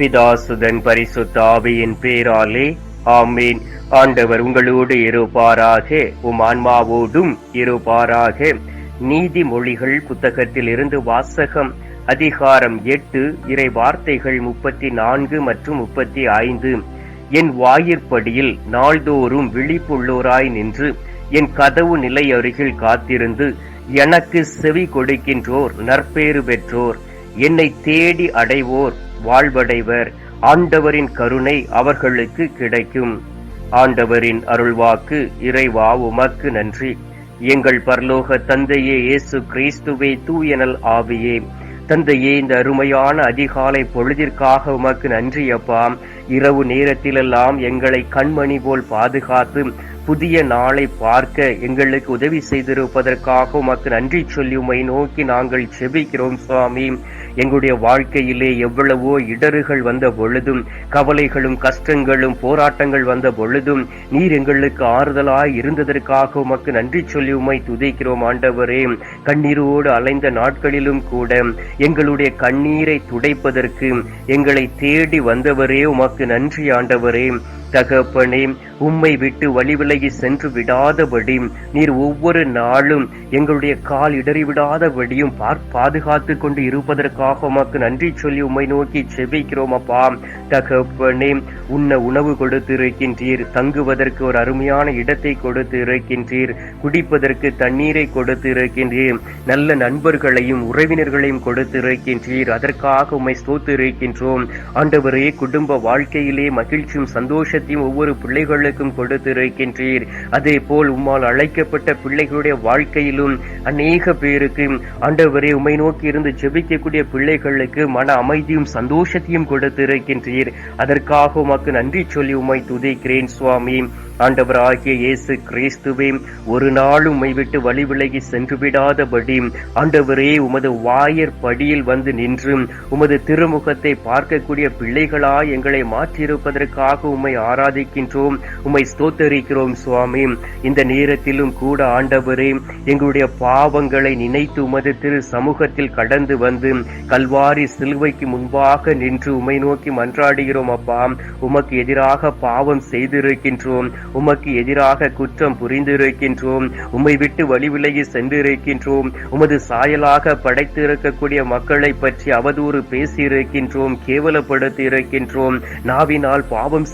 பிதாசுதன் பரிசுத்த ஆவியின் பேராலே ஆமீன். ஆண்டவர் உங்களோடு இருப்பாராக உம் ஆன்மாவோடும் இருப்பாராக. நீதிமொழிகள் புத்தகத்தில் இருந்து வாசகம் அதிகாரம் எட்டு இறை வார்த்தைகள் முப்பத்தி நான்கு மற்றும் முப்பத்தி ஐந்து என் வாயிற்படியில் நாள்தோறும் விழிப்புள்ளோராய் நின்று என் கதவு நிலை அருகில் காத்திருந்து எனக்கு செவி கொடுக்கின்றோர் நற்பேறு பெற்றோர். என்னை தேடி அடைவோர் வாழ்வடைவர். ஆண்டவரின் கருணை அவர்களுக்கு கிடைக்கும். ஆண்டவரின் அருள்வாக்கு இறைவா உமக்கு நன்றி. எங்கள் பரலோக தந்தையே இயேசு கிறிஸ்துவே தூயனல் ஆவியே. தந்தையே இந்த அருமையான அதிகாலை பொழுதிற்காக உமக்கு நன்றி அப்பா இரவு நேரத்திலெல்லாம் எங்களை கண்மணி போல் பாதுகாத்து புதிய நாளை பார்க்க எங்களுக்கு உதவி செய்திருப்பதற்காக உமக்கு நன்றி சொல்லி உமை நோக்கி நாங்கள் செபிக்கிறோம் சுவாமி. எங்களுடைய வாழ்க்கையிலே எவ்வளவோ இடறுகள் வந்த பொழுதும் கவலைகளும் கஷ்டங்களும் போராட்டங்கள் வந்த பொழுதும் நீர் எங்களுக்கு ஆறுதலாய் இருந்ததற்காக உமக்கு நன்றி சொல்லி உமை துதைக்கிறோம் ஆண்டவரே. கண்ணீரோடு அலைந்த நாட்களிலும் கூட எங்களுடைய கண்ணீரை துடைப்பதற்கு எங்களை தேடி வந்தவரே உமக்கு நன்றி ஆண்டவரே. தகப்பனே உம்மை விட்டு வழி விலகி சென்று விடாதபடி நீர் ஒவ்வொரு நாளும் எங்களுடைய கால் இடறிவிடாதபடியும் பாதுகாத்து கொண்டு இருப்பதற்காக உமக்கு நன்றி சொல்லி உம்மை நோக்கி செபிக்கிறோம் அப்பா. தகப்பனே உன்னை உணவு கொடுத்து இருக்கின்றீர் தங்குவதற்கு ஒரு அருமையான இடத்தை கொடுத்து இருக்கின்றீர் குடிப்பதற்கு தண்ணீரை கொடுத்து இருக்கின்றீர் நல்ல நண்பர்களையும் உறவினர்களையும் கொடுத்து இருக்கின்றீர் அதற்காக உம்மை ஸ்தோத்து இருக்கின்றோம் ஆண்டவரே குடும்ப வாழ்க்கையிலே மகிழ்ச்சியும் சந்தோஷத்தையும் ஒவ்வொரு பிள்ளைகளுக்கும் கொடுத்திருக்கின்றீர். அதே போல் உம்மால் அழைக்கப்பட்ட பிள்ளைகளுடைய வாழ்க்கையிலும் அநேக பேருக்கு ஆண்டவரே உமை நோக்கி இருந்து ஜெபிக்கக்கூடிய பிள்ளைகளுக்கு மன அமைதியும் சந்தோஷத்தையும் கொடுத்திருக்கின்றீர். அதற்காக உமக்கு நன்றி சொல்லி உமை துதிக்கிறேன் சுவாமி. ஆண்டவர் ஆகிய இயேசு கிறிஸ்துவே ஒரு நாளும் உம்மை விட்டு வழி விலகி சென்று விடாதபடி ஆண்டவரே உமது வாயர் படியில் வந்து நின்று உமது திருமுகத்தை பார்க்கக்கூடிய பிள்ளைகளாய் எங்களை மாற்றியிருப்பதற்காக உம்மை ஆராதிக்கின்றோம். உம்மை ஸ்தோத்தரிக்கிறோம் சுவாமி. இந்த நேரத்திலும் கூட ஆண்டவரே எங்களுடைய பாவங்களை நினைத்து உமது திரு சமூகத்தில் கடந்து வந்து கல்வாரி சிலுவைக்கு முன்பாக நின்று உமை நோக்கி மன்றாடுகிறோம் அப்பா. உமக்கு எதிராக பாவம் செய்திருக்கின்றோம். உமக்கு எதிராக குற்றம் புரிந்திருக்கின்றோம். உம்மை விட்டு வழி விலகி சென்றிருக்கின்றோம். உமது சாயலாக படைத்திருக்கக்கூடிய மக்களை பற்றி அவதூறு பேசியிருக்கின்றோம். கேவலப்படுத்தி இருக்கின்றோம் நாவினால் பாவம்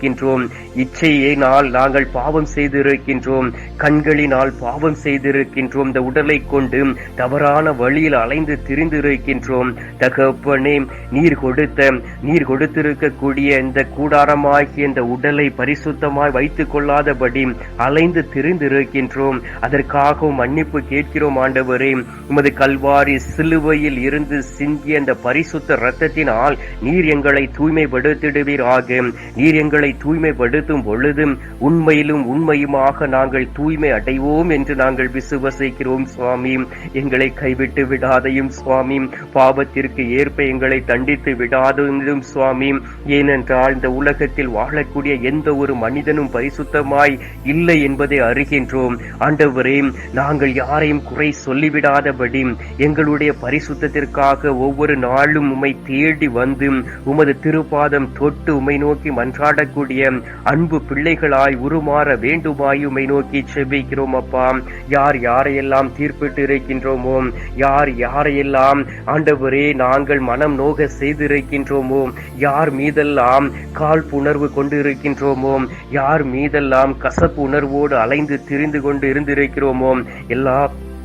செய்திருக்கின்றோம். இச்சையினால் நாங்கள் பாவம் செய்திருக்கின்றோம். கண்களினால் பாவம் செய்திருக்கின்றோம். இந்த உடலை கொண்டு தவறான வழியில் அலைந்து திரிந்திருக்கின்றோம். தகப்பனே நீர் கொடுத்த நீர் கொடுத்திருக்கக்கூடிய இந்த கூடாரமாகிய இந்த உடலை பரிசுத்தமாய் வைத்துக் கொள்ளாதபடி அலைந்து திரிந்திருக்கின்றோம். அதற்காக மன்னிப்பு கேட்கிறோம் ஆண்டவரே. உமது கல்வாரி சிலுவையில் இருந்து சிந்திய அந்த பரிசுத்த இரத்தத்தினால் நீர் எங்களை தூய்மைப்படுத்திடுவீராக. நீர் எங்களை தூய்மைப்படுத்தும் பொழுது உண்மையிலும் உண்மையுமாக நாங்கள் தூய்மை அடைவோம் என்று நாங்கள் விசுவசிக்கிறோம் சுவாமி. எங்களை கைவிட்டு விடாதையும் சுவாமி. பாவத்திற்கு ஏற்ப எங்களை தண்டித்து விடாதும் சுவாமி. ஏனென்றால் இந்த உலகத்தில் வாழக்கூடிய எந்த ஒரு மனிதனும் பரிசுத்தமாய் இல்லை என்பதை அறிகின்றோம். ஆண்டவரே நாங்கள் யாரையும் குறை சொல்லிவிடாதபடி எங்களுடைய பரிசுத்தத்திற்காக ஒவ்வொரு நாளும் உம்மை தேடி வந்து உமது திருப்பாதம் தொட்டு உம்மை நோக்கி மன்றாட கூடிய அன்பு பிள்ளைகளாய் உருமாற வேண்டுமாயுமை நோக்கி செபிக்கிறோம் அப்பா. யார் யாரையெல்லாம் தீர்ப்பிட்டு இருக்கின்றோமோ யார் யாரையெல்லாம் ஆண்டவரே நாங்கள் மனம் நோக செய்திருக்கின்றோமோ யார் மீதெல்லாம் கால் புணர்வு கொண்டு இருக்கின்றோமோ யார் மீதெல்லாம் கசப்பு உணர்வோடு அலைந்து திரிந்து கொண்டு இருந்திருக்கிறோமோ எல்லா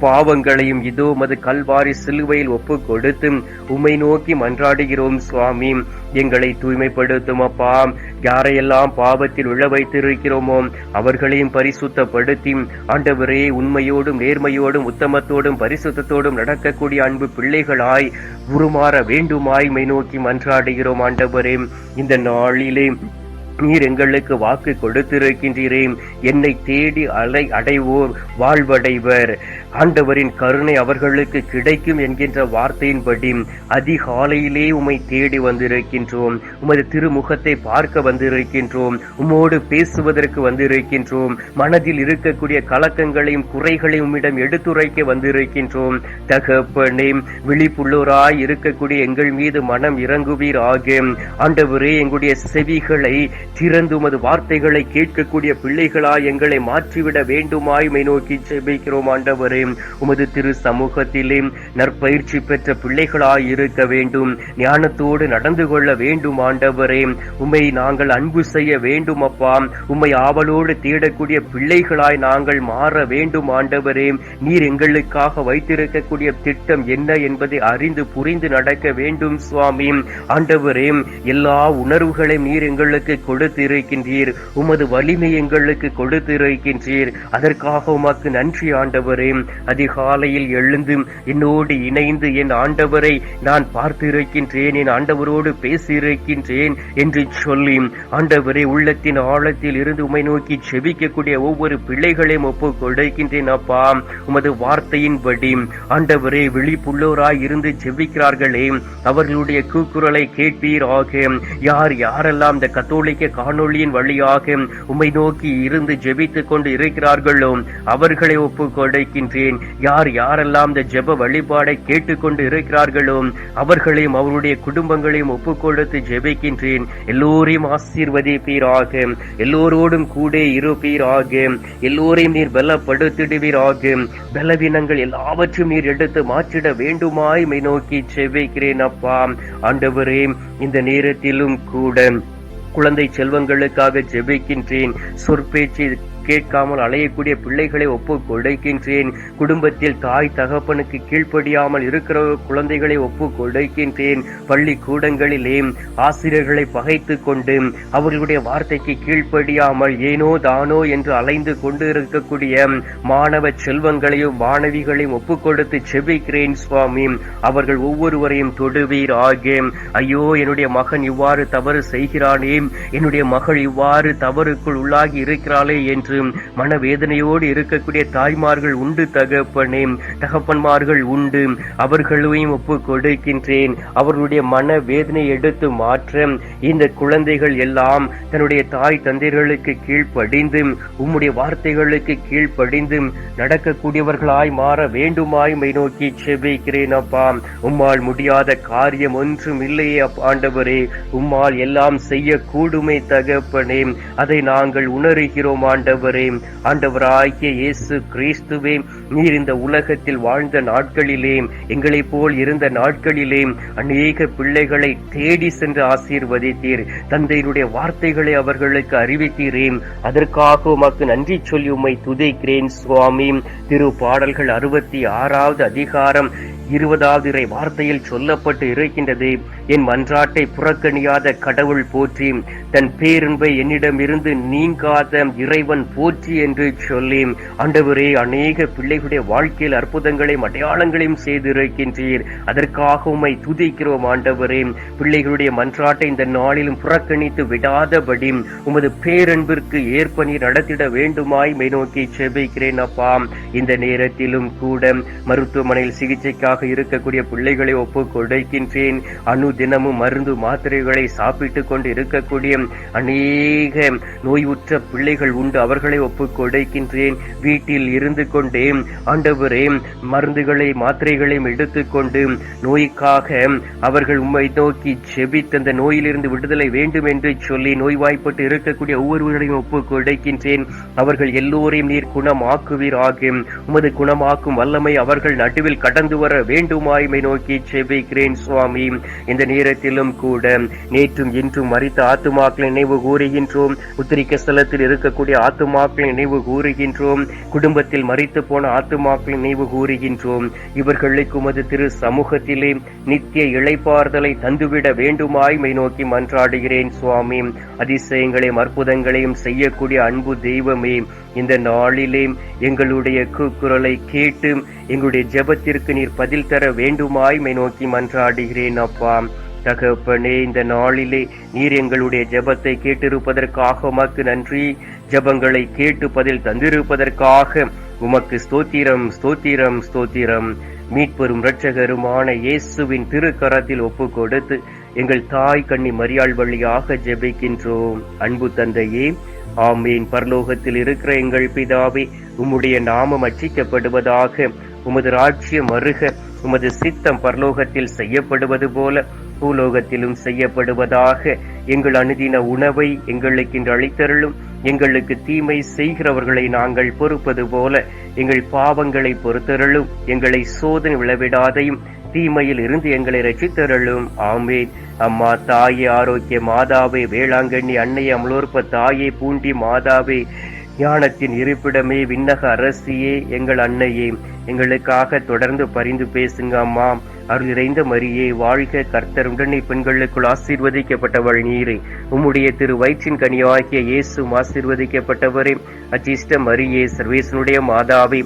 பாவங்களையும் இதோ மது கல்வாரி சிலுவையில் ஒப்பு கொடுத்து உம்மை நோக்கி மன்றாடுகிறோம் சுவாமி. எங்களை தூய்மைப்படுத்தும் அப்பா யாரையெல்லாம் பாவத்தில் உள்ள வைத்திருக்கிறோமோ அவர்களையும் பரிசுத்தப்படுத்தி ஆண்டவரே உண்மையோடும் நேர்மையோடும் உத்தமத்தோடும் பரிசுத்தத்தோடும் நடக்கக்கூடிய அன்பு பிள்ளைகளாய் உருமாற வேண்டுமாய் மை நோக்கி மன்றாடுகிறோம் ஆண்டவரே. இந்த நாளிலே நீர் எங்களுக்கு வாக்கு கொடுத்திருக்கின்றீரே என்னை தேடி அலை அடைவோர் வாழ்வடைவர். ஆண்டவரின் கருணை அவர்களுக்கு கிடைக்கும் என்கின்ற வார்த்தையின்படி அதிகாலையிலே உம்மை தேடி வந்திருக்கின்றோம். உமது திருமுகத்தை பார்க்க வந்திருக்கின்றோம். உம்மோடு பேசுவதற்கு வந்திருக்கின்றோம். மனதில் இருக்கக்கூடிய கலக்கங்களையும் குறைகளையும் உம்மிடம் எடுத்துரைக்க வந்திருக்கின்றோம். தகப்பனே விழிப்புள்ளோராய் இருக்கக்கூடிய எங்கள் மீது மனம் இறங்குவீர் ஆகும் ஆண்டவரே எங்களுடைய செவிகளை திறந்து உமது வார்த்தைகளை கேட்கக்கூடிய பிள்ளைகளாய் எங்களை மாற்றிவிட வேண்டுமாய் மை நோக்கி செபிக்கிறோம் ஆண்டவரே. உமது திரு சமூகத்திலே நற்பயிற்சி பெற்ற பிள்ளைகளாய் இருக்க வேண்டும். ஞானத்தோடு நடந்து கொள்ள வேண்டும் ஆண்டவரே. உம்மை நாங்கள் அன்பு செய்ய வேண்டும் அப்பா. உம்மை ஆவலோடு தேடக்கூடிய பிள்ளைகளாய் நாங்கள் மாற வேண்டும் ஆண்டவரே. நீர் எங்களுக்காக வைத்திருக்கக்கூடிய திட்டம் என்ன என்பதை அறிந்து புரிந்து நடக்க வேண்டும் சுவாமி. ஆண்டவரே எல்லா உணர்வுகளையும் நீர் எங்களுக்கு கொடுத்திருக்கின்றீர். உமது வலிமை எங்களுக்கு கொடுத்திருக்கின்றீர். அதற்காக உமக்கு நன்றி ஆண்டவரே. அதிகாலையில் எழுந்து என்னோடு இணைந்து என் ஆண்டவரை நான் பார்த்திருக்கின்றேன். என் ஆண்டவரோடு பேசியிருக்கின்றேன் என்று சொல்லி ஆண்டவரே உள்ளத்தின் ஆழத்தில் இருந்து உமை நோக்கி செபிக்கக்கூடிய ஒவ்வொரு பிள்ளைகளையும் ஒப்பு கொடுக்கின்றேன் அப்பா. உமது வார்த்தையின்படி ஆண்டவரே விழிப்புள்ளோராய் இருந்து செபிக்கிறார்களே. அவர்களுடைய கூக்குரலை கேட்பீராக. யார் யாரெல்லாம் இந்த கத்தோலிக்க காணொளியின் வழியாக உம்மை நோக்கி இருந்து ஜெபித்துக் கொண்டு இருக்கிறார்களோ அவர்களை ஒப்பு கொடுக்கின்றேன். யார் யாரெல்லாம் இந்த ஜெப வழிபாடை கேட்டுக்கொண்டு இருக்கிறார்களோ அவர்களையும் அவருடைய குடும்பங்களையும் ஒப்பு கொடுத்து ஜெபிக்கின்றேன். எல்லோரையும் ஆசீர்வதிப்பீராக. எல்லோரோடும் கூட இருப்பீராக. எல்லோரையும் நீர் பலப்படுத்திடுவீராக. பலவீனங்கள் எல்லாவற்றையும் நீர் எடுத்து மாற்றிட வேண்டுமாய் மை நோக்கி செவிக்கிறேன் அப்பா. ஆண்டவரே இந்த நேரத்திலும் கூட குழந்தை செல்வங்களுக்காக ஜெபிக்கின்றேன். சொற்பேச்சு கேட்காமல் அலையக்கூடிய பிள்ளைகளை ஒப்பு கொடுக்கின்றேன். குடும்பத்தில் தாய் தகப்பனுக்கு கீழ்ப்படியாமல் இருக்கிற குழந்தைகளை ஒப்பு கொடுக்கின்றேன். பள்ளி கூடங்களிலே ஆசிரியர்களை பகைத்து கொண்டு அவர்களுடைய வார்த்தைக்கு கீழ்ப்படியாமல் ஏனோ தானோ என்று அலைந்து கொண்டு இருக்கக்கூடிய மாணவ செல்வங்களையும் மாணவிகளையும் ஒப்பு கொடுத்து செபிக்கிறேன் சுவாமி. அவர்கள் ஒவ்வொருவரையும் தொடுவீர் ஆகே. ஐயோ என்னுடைய மகன் இவ்வாறு தவறு செய்கிறானே. என்னுடைய மகள் இவ்வாறு தவறுக்குள் உள்ளாகி இருக்கிறாளே என்று என்று மனவேதனையோடு இருக்கக்கூடிய தாய்மார்கள் உண்டு தகப்பனே. தகப்பன்மார்கள் உண்டு. அவர்களையும் ஒப்பு கொடுக்கின்றேன். அவர்களுடைய மனவேதனை எடுத்து மாற்ற இந்த குழந்தைகள் எல்லாம் தன்னுடைய தாய் தந்தைகளுக்கு கீழ்ப்படிந்து உம்முடைய வார்த்தைகளுக்கு கீழ்ப்படிந்து நடக்கக்கூடியவர்களாய் மாற வேண்டுமாய் மை நோக்கி செவிக்கிறேன் அப்பா. உம்மால் முடியாத காரியம் ஒன்றும் இல்லையே ஆண்டவரே. உம்மால் எல்லாம் செய்ய செய்யக்கூடுமே தகப்பனே. அதை நாங்கள் உணர்கிறோம் ஆண்டவர். ஆண்டவராகிய இயேசு கிறிஸ்துவே நீர் இந்த உலகத்தில் வாழ்ந்த நாட்களிலே எங்களைப் போல் இருந்த நாட்களிலே அநேக பிள்ளைகளை தேடி சென்று ஆசீர்வதித்தீர். தந்தையினுடைய வார்த்தைகளை அவர்களுக்கு அறிவித்தீரே. அதற்காக உமக்கு நன்றி சொல்லி உம்மை துதைக்கிறேன் சுவாமி. திரு பாடல்கள் அறுபத்தி ஆறாவது அதிகாரம் இருபதாவது இறை வார்த்தையில் சொல்லப்பட்டு இருக்கின்றது. என் மன்றாட்டை புறக்கணியாத கடவுள் போற்றி தன் பேரன்பை என்னிடமிருந்து நீங்காத இறைவன் போற்றி என்று சொல்லி ஆண்டவரே அநேக பிள்ளைகளுடைய வாழ்க்கையில் அற்புதங்களையும் அடையாளங்களையும் செய்திருக்கின்றீர். அதற்காக உம்மை துதிக்கிறோம் ஆண்டவரே. பிள்ளைகளுடைய மன்றாட்டை இந்த நாளிலும் புறக்கணித்து விடாதபடி உமது பேரன்பிற்கு ஏற்ப நீர் நடத்திட வேண்டுமாய் மை நோக்கி செபிக்கிறேன் அப்பா. இந்த நேரத்திலும் கூட மருத்துவமனையில் சிகிச்சைக்காக இருக்கக்கூடிய பிள்ளைகளை ஒப்பு கொடுக்கின்றேன். அணு தினமும் மருந்து மாத்திரைகளை சாப்பிட்டுக் கொண்டு இருக்கக்கூடிய அநேக நோயுற்ற பிள்ளைகள் உண்டு. அவர்களை ஒப்பு கொடுக்கின்றேன். வீட்டில் இருந்து கொண்டே ஆண்டவரே மருந்துகளை மாத்திரைகளையும் எடுத்துக்கொண்டு நோய்க்காக அவர்கள் உண்மை நோக்கி செபித்து அந்த நோயிலிருந்து விடுதலை வேண்டும் என்று சொல்லி நோய்வாய்ப்பட்டு இருக்கக்கூடிய ஒவ்வொருவரையும் ஒப்பு கொடுக்கின்றேன். அவர்கள் எல்லோரையும் நீர் குணமாக்குவீராகும் உமது குணமாக்கும் வல்லமை அவர்கள் நடுவில் கடந்து வர வேண்டுமாய்மை நோக்கி செபிக்கிறேன் சுவாமி. இந்த நேரத்திலும் கூட நேற்றும் இன்றும் மறித்த ஆத்துமா ஆத்மாக்களை நினைவு கூறுகின்றோம். உத்திரிக்க ஸ்தலத்தில் இருக்கக்கூடிய ஆத்துமாக்களை நினைவு கூறுகின்றோம். குடும்பத்தில் மறித்து போன ஆத்துமாக்களை நினைவு கூறுகின்றோம். இவர்களுக்கு உமது திரு சமூகத்திலே நித்திய இழைப்பார்தலை தந்துவிட வேண்டுமாய் மை நோக்கி மன்றாடுகிறேன் சுவாமி. அதிசயங்களையும் அற்புதங்களையும் செய்யக்கூடிய அன்பு தெய்வமே இந்த நாளிலே எங்களுடைய கூக்குரலை கேட்டு எங்களுடைய ஜெபத்திற்கு நீர் பதில் தர வேண்டுமாய் மை நோக்கி மன்றாடுகிறேன் அப்பா. தகப்பனே இந்த நாளிலே நீர் எங்களுடைய ஜெபத்தை கேட்டிருப்பதற்காக உமக்கு நன்றி. ஜெபங்களை கேட்டு பதில் தந்திருப்பதற்காக உமக்கு ஸ்தோத்திரம் ஸ்தோத்திரம் ஸ்தோத்திரம். மீட்பெரும் இரட்சகருமான இயேசுவின் திருக்கரத்தில் ஒப்பு கொடுத்து எங்கள் தாய் கண்ணி மரியாள் வழியாக ஜெபிக்கின்றோம். அன்பு தந்தையே ஆமீன். பரலோகத்தில் இருக்கிற எங்கள் பிதாவே உம்முடைய நாமம் அச்சிக்கப்படுவதாக உமது ராஜ்யம் அருக உமது சித்தம் பரலோகத்தில் செய்யப்படுவது போல பூலோகத்திலும் செய்யப்படுவதாக எங்கள் அனுதின உணவை எங்களுக்கு இன்று அளித்தருளும். எங்களுக்கு தீமை செய்கிறவர்களை நாங்கள் பொறுப்பது போல எங்கள் பாவங்களை பொறுத்தருளும். எங்களை சோதனை விளைவிடாதையும் தீமையில் இருந்து எங்களை ரசித்தருளும் ஆமேன். அம்மா தாயே ஆரோக்கிய மாதாவே வேளாங்கண்ணி அன்னை அமலோற்ப தாயே பூண்டி மாதாவே ஞானத்தின் இருப்பிடமே விண்ணக அரசியே எங்கள் அன்னையே. எங்களுக்காக தொடர்ந்து பரிந்து பேசுங்க அம்மா. அருள் நிறைந்த மரியே வாழ்க கர்த்தர் உடனே பெண்களுக்குள் ஆசீர்வதிக்கப்பட்டவள் நீரே. உம்முடைய திரு வயிற்றின் கனியாகிய இயேசும் ஆசீர்வதிக்கப்பட்டவரே. அச்சிஷ்ட மரியே சர்வேசனுடைய மாதாவே